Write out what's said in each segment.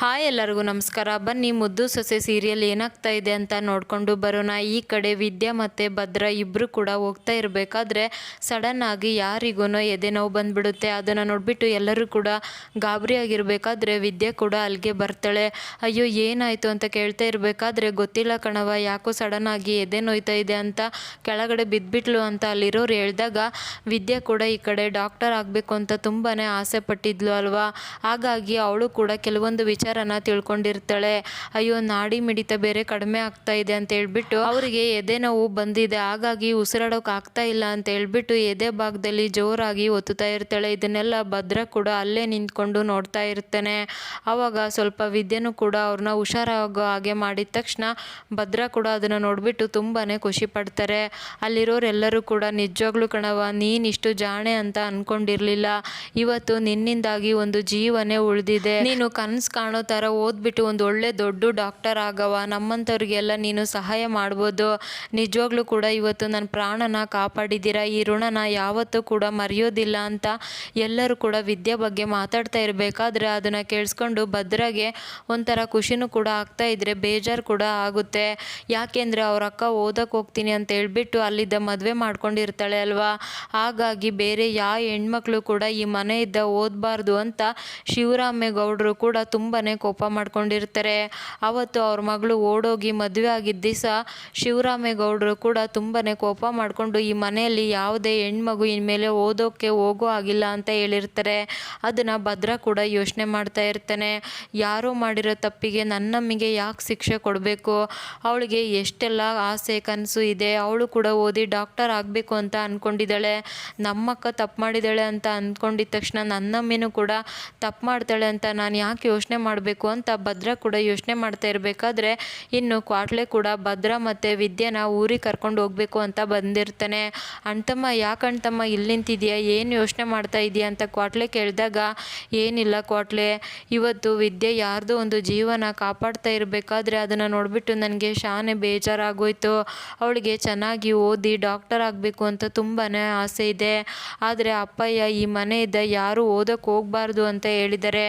Hi ಎಲ್ಲರಿಗೂ ನಮಸ್ಕಾರ. ಬನ್ನಿ, ಮುದ್ದು ಸೊಸೆ ಸೀರಿಯಲ್ ಏನಾಗ್ತಾ ಇದೆ ಅಂತ ನೋಡಿಕೊಂಡು ಬರೋಣ. ಈ ಕಡೆ ವಿದ್ಯಾ ಮತ್ತು ಭದ್ರ ಇಬ್ಬರು ಕೂಡ ಹೋಗ್ತಾ ಇರಬೇಕಾದ್ರೆ ಸಡನ್ ಆಗಿ ಯಾರಿಗೂ ಎದೆ ನೋವು ಬಂದ್ಬಿಡುತ್ತೆ. ಅದನ್ನು ನೋಡಿಬಿಟ್ಟು ಎಲ್ಲರೂ ಕೂಡ ಗಾಬರಿ ಆಗಿರಬೇಕಾದ್ರೆ ವಿದ್ಯೆ ಕೂಡ ಅಲ್ಲಿಗೆ ಬರ್ತಾಳೆ. ಅಯ್ಯೋ, ಏನಾಯಿತು ಅಂತ ಕೇಳ್ತಾ ಇರಬೇಕಾದ್ರೆ ಗೊತ್ತಿಲ್ಲ ಕಣವ ಯಾಕೋ ಸಡನ್ ಆಗಿ ಎದೆ ನೋಯ್ತಾ ಇದೆ ಅಂತ ಕೆಳಗಡೆ ಬಿದ್ದುಬಿಟ್ಲು ಅಂತ ಅಲ್ಲಿರೋರು ಹೇಳಿದಾಗ ವಿದ್ಯೆ ಕೂಡ ಈ ಕಡೆ ಡಾಕ್ಟರ್ ಆಗಬೇಕು ಅಂತ ತುಂಬಾ ಆಸೆ ಪಟ್ಟಿದ್ಲು ಅಲ್ವಾ? ಹಾಗಾಗಿ ಅವಳು ಕೂಡ ಕೆಲವೊಂದು ವಿಚಾರನ ತಿಳ್ಕೊಂಡಿರ್ತಾಳೆ, ಅಯ್ಯೋ, ನಾಡಿ ಮಿಡಿತ ಬೇರೆ ಕಡಿಮೆ ಆಗ್ತಾ ಇದೆ ಅಂತ ಹೇಳ್ಬಿಟ್ಟು ಅವರಿಗೆ ಎದೆ ನೋವು ಬಂದಿದೆ. ಹಾಗಾಗಿ ಉಸಿರಾಡೋಕೆ ಆಗ್ತಾ ಇಲ್ಲ ಅಂತ ಹೇಳ್ಬಿಟ್ಟು ಎದೆ ಭಾಗದಲ್ಲಿ ಜೋರಾಗಿ ಒತ್ತುತ್ತಾ ಇರ್ತಾಳೆ. ಇದನ್ನೆಲ್ಲ ಭದ್ರ ಕೂಡ ಅಲ್ಲೇ ನಿಂತ್ಕೊಂಡು ನೋಡ್ತಾ ಇರ್ತಾನೆ. ಆವಾಗ ಸ್ವಲ್ಪ ವಿದ್ಯೆನೂ ಕೂಡ ಅವ್ರನ್ನ ಹುಷಾರಾಗೋ ಹಾಗೆ ಮಾಡಿದ ತಕ್ಷಣ ಭದ್ರ ಕೂಡ ಅದನ್ನು ನೋಡಿಬಿಟ್ಟು ತುಂಬಾ ಖುಷಿ ಪಡ್ತಾರೆ. ಅಲ್ಲಿರೋರೆಲ್ಲರೂ ಕೂಡ, ನಿಜವಾಗ್ಲೂ ಕಣವ ನೀನು ಇಷ್ಟು ಜಾಣೆ ಅಂತ ಅನ್ಕೊಂಡಿರ್ಲಿಲ್ಲ. ಇವತ್ತು ನಿನ್ನಿಂದಾಗಿ ಒಂದು ಜೀವನೇ ಉಳಿದಿದೆ. ನೀನು ಕನಸು ಕಾಣೋ ಥರ ಓದ್ಬಿಟ್ಟು ಒಂದು ಒಳ್ಳೆ ದೊಡ್ಡ ಡಾಕ್ಟರ್ ಆಗವ ನಮ್ಮಂಥವ್ರಿಗೆಲ್ಲ ನೀನು ಸಹಾಯ ಮಾಡ್ಬೋದು. ನಿಜವಾಗ್ಲೂ ಕೂಡ ಇವತ್ತು ನನ್ನ ಪ್ರಾಣನ ಕಾಪಾಡಿದ್ದೀರಾ? ಈ ಋಣನ ಯಾವತ್ತೂ ಕೂಡ ಮರೆಯೋದಿಲ್ಲ ಅಂತ ಎಲ್ಲರೂ ಕೂಡ ವಿದ್ಯೆ ಬಗ್ಗೆ ಮಾತಾಡ್ತಾ ಇರಬೇಕಾದ್ರೆ ಅದನ್ನು ಕೇಳಿಸ್ಕೊಂಡು ಭದ್ರಾಗೆ ಒಂಥರ ಖುಷಿನೂ ಕೂಡ ಆಗ್ತಾ ಇದ್ರೆ ಬೇಜಾರು ಕೂಡ ಆಗುತ್ತೆ. ಯಾಕೆಂದರೆ ಅವ್ರ ಅಕ್ಕ ಓದಕ್ಕೆ ಹೋಗ್ತೀನಿ ಅಂತ ಹೇಳ್ಬಿಟ್ಟು ಅಲ್ಲಿದ್ದ ಮದುವೆ ಮಾಡ್ಕೊಂಡಿರ್ತಾಳೆ ಅಲ್ವಾ? ಹಾಗಾಗಿ ಬೇರೆ ಯಾವ ಹೆಣ್ಮಕ್ಳು ಕೂಡ ಈ ಮನೆಯಿಂದ ಓದಬಾರ್ದು ಅಂತ ಶಿವರಾಮೇಗೌಡರು ಕೂಡ ತುಂಬಾ ಕೋಪ ಮಾಡ್ಕೊಂಡಿರ್ತಾರೆ. ಅವತ್ತು ಅವ್ರ ಮಗಳು ಓಡೋಗಿ ಮದುವೆ ಆಗಿದ್ದ ದಿವಸ ಶಿವರಾಮೇಗೌಡರು ಕೂಡ ತುಂಬಾ ಕೋಪ ಮಾಡಿಕೊಂಡು ಈ ಮನೆಯಲ್ಲಿ ಯಾವುದೇ ಹೆಣ್ಮಗು ಇನ್ಮೇಲೆ ಓದೋಕ್ಕೆ ಹೋಗೋ ಆಗಿಲ್ಲ ಅಂತ ಹೇಳಿರ್ತಾರೆ. ಅದನ್ನು ಭದ್ರ ಕೂಡ ಯೋಚನೆ ಮಾಡ್ತಾ ಇರ್ತಾನೆ. ಯಾರೋ ಮಾಡಿರೋ ತಪ್ಪಿಗೆ ನನ್ನಮ್ಮಿಗೆ ಯಾಕೆ ಶಿಕ್ಷೆ ಕೊಡಬೇಕು? ಅವಳಿಗೆ ಎಷ್ಟೆಲ್ಲ ಆಸೆ ಕನಸು ಇದೆ. ಅವಳು ಕೂಡ ಓದಿ ಡಾಕ್ಟರ್ ಆಗಬೇಕು ಅಂತ ಅಂದ್ಕೊಂಡಿದ್ದಾಳೆ ನಮ್ಮಕ್ಕ ತಪ್ಪು ಮಾಡಿದ್ದಾಳೆ ಅಂತ ಅಂದ್ಕೊಂಡಿದ್ದ ತಕ್ಷಣ ನನ್ನಮ್ಮಿನೂ ಕೂಡ ತಪ್ಪು ಮಾಡ್ತಾಳೆ ಅಂತ ನಾನು ಯಾಕೆ ಯೋಚನೆ ಮಾಡಬೇಕು? ಅಂತ ಭದ್ರ ಕೂಡ ಯೋಚನೆ ಮಾಡ್ತಾ ಇರಬೇಕಾದ್ರೆ ಇನ್ನು ಕ್ವಾಟ್ಲೆ ಕೂಡ ಭದ್ರ ಮತ್ತು ವಿದ್ಯೆನ ಊರಿಗೆ ಕರ್ಕೊಂಡು ಹೋಗಬೇಕು ಅಂತ ಬಂದಿರ್ತಾನೆ. ಅಣ್ತಮ್ಮ ಯಾಕೆ ಅಣ್ತಮ್ಮ ಇಲ್ಲಿ ನಿಂತಿದ್ಯಾ? ಏನು ಯೋಚನೆ ಮಾಡ್ತಾ ಇದೆಯಾ ಅಂತ ಕ್ವಾಟ್ಲೆ ಕೇಳಿದಾಗ, ಏನಿಲ್ಲ ಕ್ವಾಟ್ಲೆ. ಇವತ್ತು ವಿದ್ಯೆ ಯಾರ್ದೋ ಒಂದು ಜೀವನ ಕಾಪಾಡ್ತಾ ಇರಬೇಕಾದ್ರೆ ಅದನ್ನು ನೋಡಿಬಿಟ್ಟು ನನಗೆ ಶಾನೆ ಬೇಜಾರಾಗೋಯ್ತು. ಅವಳಿಗೆ ಚೆನ್ನಾಗಿ ಓದಿ ಡಾಕ್ಟರ್ ಆಗಬೇಕು ಅಂತ ತುಂಬಾ ಆಸೆ ಇದೆ. ಆದರೆ ಅಪ್ಪಯ್ಯ ಈ ಮನೆಯಿಂದ ಯಾರೂ ಓದೋಕೆ ಹೋಗಬಾರ್ದು ಅಂತ ಹೇಳಿದ್ದಾರೆ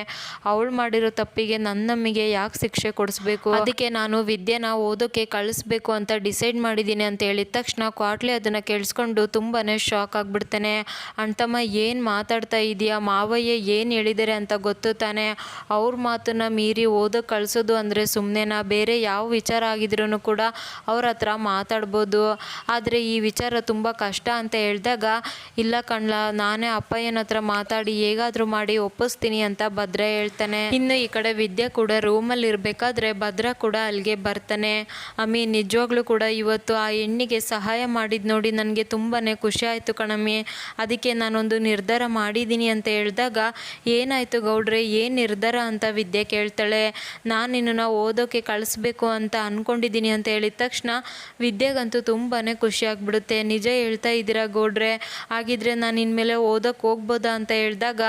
ಅವಳು ಮಾಡಿರೋ ತಪ್ಪಿಗೆ ನನ್ನಮ್ಮಿಗೆ ಯಾಕೆ ಶಿಕ್ಷೆ ಕೊಡಿಸ್ಬೇಕು? ಅದಕ್ಕೆ ನಾನು ವಿದ್ಯೆನ ಓದೋಕೆ ಕಳಿಸ್ಬೇಕು ಅಂತ ಡಿಸೈಡ್ ಮಾಡಿದ್ದೀನಿ ಅಂತ ಹೇಳಿದ ತಕ್ಷಣ ಕ್ವಾಟ್ಲೆ ಅದನ್ನು ಕೇಳಿಸ್ಕೊಂಡು ತುಂಬಾ ಶಾಕ್ ಆಗಿಬಿಡ್ತಾನೆ. ಅಣ್ತಮ್ಮ ಏನು ಮಾತಾಡ್ತಾ ಇದೆಯಾ? ಮಾವಯ್ಯ ಏನು ಹೇಳಿದ್ದಾರೆ ಅಂತ ಗೊತ್ತು ತಾನೆ. ಅವ್ರ ಮಾತನ್ನು ಮೀರಿ ಓದೋಕೆ ಕಳಿಸೋದು ಅಂದರೆ ಸುಮ್ಮನೆನಾ ಬೇರೆ ಯಾವ ವಿಚಾರ ಆಗಿದ್ರೂ ಕೂಡ ಅವ್ರ ಹತ್ರ ಮಾತಾಡ್ಬೋದು. ಆದರೆ ಈ ವಿಚಾರ ತುಂಬ ಕಷ್ಟ ಅಂತ ಹೇಳಿದಾಗ, ಇಲ್ಲ ಕಣ್ಲ, ನಾನೇ ಅಪ್ಪಯ್ಯನ ಹತ್ರ ಮಾತಾಡಿ ಹೇಗಾದರೂ ಮಾಡಿ ಒಪ್ಪಿಸ್ತೀನಿ ಅಂತ ಭದ್ರ ಹೇಳ್ತಾನೆ. ಇನ್ನು ಈ ಕಡೆ ವಿದ್ಯೆ ಕೂಡ ರೂಮಲ್ಲಿ ಇರಬೇಕಾದ್ರೆ ಭದ್ರ ಕೂಡ ಅಲ್ಲಿಗೆ ಬರ್ತಾನೆ. ಅಮ್ಮಿ ನಿಜವಾಗ್ಲೂ ಕೂಡ ಇವತ್ತು ಆ ಹೆಣ್ಣಿಗೆ ಸಹಾಯ ಮಾಡಿದ್ ನೋಡಿ ನನಗೆ ತುಂಬಾ ಖುಷಿ ಆಯಿತು ಕಣಮ್ಮಿ. ಅದಕ್ಕೆ ನಾನೊಂದು ನಿರ್ಧಾರ ಮಾಡಿದ್ದೀನಿ ಅಂತ ಹೇಳಿದಾಗ, ಏನಾಯಿತು ಗೌಡ್ರೆ, ಏನು ನಿರ್ಧಾರ ಅಂತ ವಿದ್ಯೆ ಕೇಳ್ತಾಳೆ. ನಾನು ನಿನ್ನನ್ನು ಓದೋಕ್ಕೆ ಕಳಿಸ್ಬೇಕು ಅಂತ ಅಂದ್ಕೊಂಡಿದ್ದೀನಿ ಅಂತ ಹೇಳಿದ ತಕ್ಷಣ ವಿದ್ಯೆಗಂತೂ ತುಂಬಾ ಖುಷಿಯಾಗ್ಬಿಡುತ್ತೆ ನಿಜ ಹೇಳ್ತಾ ಇದ್ದೀರಾ ಗೌಡ್ರೆ? ಹಾಗಿದ್ರೆ ನಾನು ಇನ್ಮೇಲೆ ಓದೋಕೆ ಹೋಗ್ಬೋದಾ ಅಂತ ಹೇಳಿದಾಗ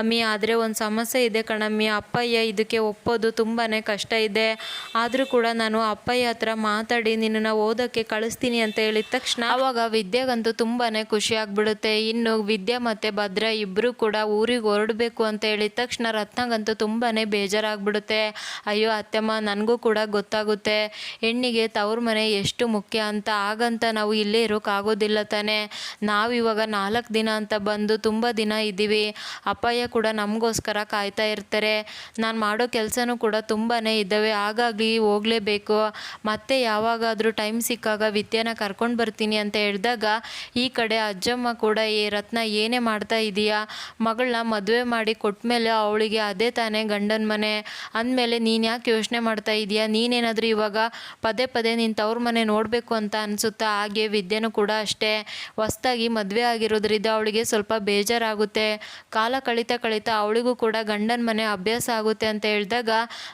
ಅಮ್ಮಿ ಆದರೆ ಒಂದು ಸಮಸ್ಯೆ ಇದೆ ಕಣಮ್ಮಿ. ಅಪ್ಪಯ್ಯ, ಇದಕ್ಕೆ ಒಪ್ಪೋದು ತುಂಬಾ ಕಷ್ಟ ಇದೆ. ಆದರೂ ಕೂಡ ನಾನು ಅಪ್ಪಯ್ಯ ಹತ್ರ ಮಾತಾಡಿ ನಿನ್ನನ್ನು ಓದೋಕ್ಕೆ ಕಳಿಸ್ತೀನಿ ಅಂತ ಹೇಳಿದ ತಕ್ಷಣ ಆವಾಗ ವಿದ್ಯೆಗಂತೂ ತುಂಬಾ ಖುಷಿ ಆಗ್ಬಿಡುತ್ತೆ. ಇನ್ನು ವಿದ್ಯೆ ಮತ್ತು ಭದ್ರ ಇಬ್ಬರು ಕೂಡ ಊರಿಗೆ ಹೊರಡಬೇಕು ಅಂತ ಹೇಳಿದ ತಕ್ಷಣ ರತ್ನಗಂತೂ ತುಂಬಾ ಬೇಜಾರಾಗ್ಬಿಡುತ್ತೆ. ಅಯ್ಯೋ ಅತ್ತೆಮ್ಮ, ನನಗೂ ಕೂಡ ಗೊತ್ತಾಗುತ್ತೆ. ಹೆಣ್ಣಿಗೆ ತವ್ರ ಮನೆ ಎಷ್ಟು ಮುಖ್ಯ ಅಂತ. ಆಗಂತ ನಾವು ಇಲ್ಲೇ ಇರೋಕ್ಕಾಗೋದಿಲ್ಲ ತಾನೇ. ನಾವಿವಾಗ ನಾಲ್ಕು ದಿನ ಅಂತ ಬಂದು ತುಂಬ ದಿನ ಇದ್ದೀವಿ. ಅಪ್ಪಯ್ಯ ಕೂಡ ನಮಗೋಸ್ಕರ ಕಾಯ್ತಾ ಇರ್ತಾರೆ. ನಾನು ಮಾಡೋ ಕೆಲಸನೂ ಕೂಡ ತುಂಬಾ ಇದ್ದಾವೆ. ಹಾಗಾಗಿ ಹೋಗಲೇಬೇಕು. ಮತ್ತೆ ಯಾವಾಗಾದರೂ ಟೈಮ್ ಸಿಕ್ಕಾಗ ವಿದ್ಯೆನ ಕರ್ಕೊಂಡು ಬರ್ತೀನಿ ಅಂತ ಹೇಳಿದಾಗ ಈ ಕಡೆ ಅಜ್ಜಮ್ಮ ಕೂಡ, ಏ ರತ್ನ, ಏನೇ ಮಾಡ್ತಾ ಇದೀಯಾ? ಮಗಳನ್ನ ಮದುವೆ ಮಾಡಿ ಕೊಟ್ಮೇಲೆ ಅವಳಿಗೆ ಅದೇ ತಾನೇ ಗಂಡನ ಮನೆ. ಅಂದಮೇಲೆ ನೀನು ಯಾಕೆ ಯೋಚನೆ ಮಾಡ್ತಾ ಇದೀಯಾ? ನೀನೇನಾದರೂ ಇವಾಗ ಪದೇ ಪದೇ ನೀನು ತವ್ರ ಮನೆ ನೋಡಬೇಕು ಅಂತ ಅನಿಸುತ್ತಾ? ಹಾಗೆ ವಿದ್ಯೆನೂ ಕೂಡ ಅಷ್ಟೇ. ಹೊಸ್ದಾಗಿ ಮದುವೆ ಆಗಿರೋದ್ರಿಂದ ಅವಳಿಗೆ ಸ್ವಲ್ಪ ಬೇಜಾರಾಗುತ್ತೆ. ಕಾಲ ಕಳೀತಾ ಕಳೀತಾ ಅವಳಿಗೂ ಕೂಡ ಗಂಡನ ಮನೆ ಅಭ್ಯಾಸ ಆಗುತ್ತೆ ಅಂತ ಹೇಳಿದಾಗ,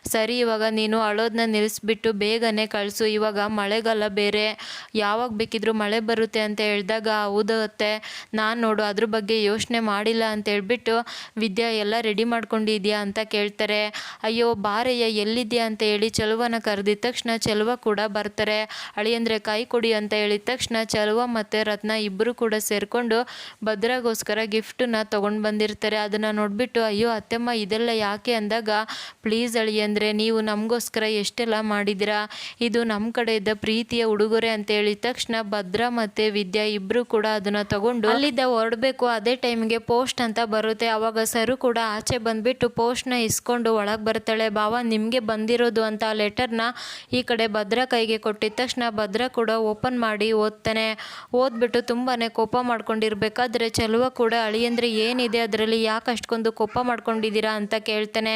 ಸರಿ, ಇವಾಗ ನೀನು ಅಳೋದನ್ನ ನಿಲ್ಲಿಸ್ಬಿಟ್ಟು ಬೇಗನೆ ಕಳಿಸು. ಇವಾಗ ಮಳೆಗಾಲ ಬೇರೆ. ಯಾವಾಗ ಬೇಕಿದ್ರೂ ಮಳೆ ಬರುತ್ತೆ ಅಂತ ಹೇಳಿದಾಗ ಹೌದತ್ತೆ ನಾನು ನೋಡು, ಅದ್ರ ಬಗ್ಗೆ ಯೋಚನೆ ಮಾಡಿಲ್ಲ ಅಂತ ಹೇಳ್ಬಿಟ್ಟು ವಿದ್ಯಾ, ಎಲ್ಲ ರೆಡಿ ಮಾಡ್ಕೊಂಡಿದ್ಯಾ? ಅಂತ ಕೇಳ್ತಾರೆ. ಅಯ್ಯೋ, ಬಾರಯ್ಯ, ಎಲ್ಲಿದ್ಯಾ? ಅಂತ ಹೇಳಿ ಚಲುವನ ಕರೆದಿದ್ದ ತಕ್ಷಣ ಚಲುವ ಕೂಡ ಬರ್ತಾರೆ. ಅಳಿಯಂದ್ರೆ ಕೈ ಕೊಡಿ ಅಂತ ಹೇಳಿದ ತಕ್ಷಣ ಚಲುವ ಮತ್ತು ರತ್ನ ಇಬ್ಬರು ಕೂಡ ಸೇರಿಕೊಂಡು ಭದ್ರಾಗೋಸ್ಕರ ಗಿಫ್ಟನ್ನ ತೊಗೊಂಡು ಬಂದಿರ್ತಾರೆ. ಅದನ್ನು ನೋಡಿಬಿಟ್ಟು, ಅಯ್ಯೋ, ಅತ್ತೆಮ್ಮ, ಇದೆಲ್ಲ ಯಾಕೆ? ಅಂದಾಗ ಪ್ಲೀಸ್ ಅಳಿ ಅಂದರೆ ನೀವು ನಮಗೋಸ್ಕರ ಎಷ್ಟೆಲ್ಲ ಮಾಡಿದ್ದೀರಾ? ಇದು ನಮ್ಮ ಕಡೆಯಿಂದ ಪ್ರೀತಿಯ ಉಡುಗೊರೆ ಅಂತ ಹೇಳಿದ ತಕ್ಷಣ ಭದ್ರ ಮತ್ತು ವಿದ್ಯಾ ಇಬ್ಬರು ಕೂಡ ಅದನ್ನು ತಗೊಂಡು ಅಲ್ಲಿದ್ದ ಹೊರಡಬೇಕು, ಅದೇ ಟೈಮ್ಗೆ ಪೋಸ್ಟ್ ಅಂತ ಬರುತ್ತೆ. ಆವಾಗ ಸರು ಕೂಡ ಆಚೆ ಬಂದ್ಬಿಟ್ಟು ಪೋಸ್ಟ್ನ ಇಸ್ಕೊಂಡು ಒಳಗೆ ಬರ್ತಾಳೆ, ಬಾವ, ನಿಮಗೆ ಬಂದಿರೋದು ಅಂತ ಲೆಟರ್ನ ಈ ಕಡೆ ಭದ್ರ ಕೈಗೆ ಕೊಟ್ಟಿದ ತಕ್ಷಣ ಭದ್ರ ಕೂಡ ಓಪನ್ ಮಾಡಿ ಓದ್ತಾನೆ. ಓದ್ಬಿಟ್ಟು ತುಂಬಾ ಕೋಪ ಮಾಡ್ಕೊಂಡಿರ್ಬೇಕಾದ್ರೆ ಚೆಲುವ ಕೂಡ, ಅಳಿಯಂದ್ರೆ ಏನಿದೆ ಅದರಲ್ಲಿ? ಯಾಕೆ ಅಷ್ಟೊಂದು ಕೋಪ ಮಾಡ್ಕೊಂಡಿದ್ದೀರಾ? ಅಂತ ಕೇಳ್ತಾನೆ.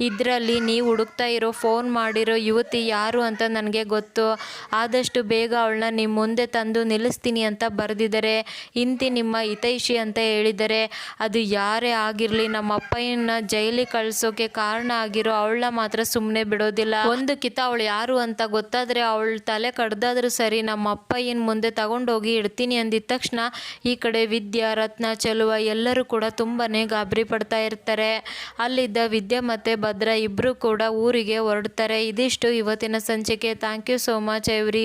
ಇದರಲ್ಲಿ ನೀವು ಹುಡುಕ್ತಾ ಇರೋ, ಫೋನ್ ಮಾಡಿರೋ ಯುವತಿ ಯಾರು ಅಂತ ನನಗೆ ಗೊತ್ತು. ಆದಷ್ಟು ಬೇಗ ಅವಳನ್ನ ನಿಮ್ಮ ಮುಂದೆ ತಂದು ನಿಲ್ಲಿಸ್ತೀನಿ ಅಂತ ಬರೆದಿದ್ದಾರೆ. ಇಂತಿ ನಿಮ್ಮ ಹಿತೈಷಿ ಅಂತ ಹೇಳಿದ್ದಾರೆ. ಅದು ಯಾರೇ ಆಗಿರಲಿ, ನಮ್ಮ ಅಪ್ಪಯ್ಯನ ಜೈಲಿಗೆ ಕಳಿಸೋಕೆ ಕಾರಣ ಆಗಿರೋ ಅವಳನ್ನ ಮಾತ್ರ ಸುಮ್ಮನೆ ಬಿಡೋದಿಲ್ಲ. ಒಂದು ಕಿತ ಅವಳು ಯಾರು ಅಂತ ಗೊತ್ತಾದರೆ ಅವಳ ತಲೆ ಕಡ್ದಾದ್ರೂ ಸರಿ ನಮ್ಮ ಅಪ್ಪಯ್ಯನ ಮುಂದೆ ತಗೊಂಡೋಗಿ ಇಡ್ತೀನಿ ಅಂದಿದ ತಕ್ಷಣ ಈ ಕಡೆ ವಿದ್ಯಾ, ರತ್ನ, ಚೆಲುವ ಎಲ್ಲರೂ ಕೂಡ ತುಂಬಾ ಗಾಬರಿ ಪಡ್ತಾ ಇರ್ತಾರೆ. ಅಲ್ಲಿದ್ದ ವಿದ್ಯಾ ಮತ್ತು ಭದ್ರ ಇಬ್ಬರು ಕೂಡ ಊರಿಗೆ ಹೊರಡ್ತಾರೆ. ಇದಿಷ್ಟು ಇವತ್ತಿನ ಸಂಚಿಕೆ. Thank you so much every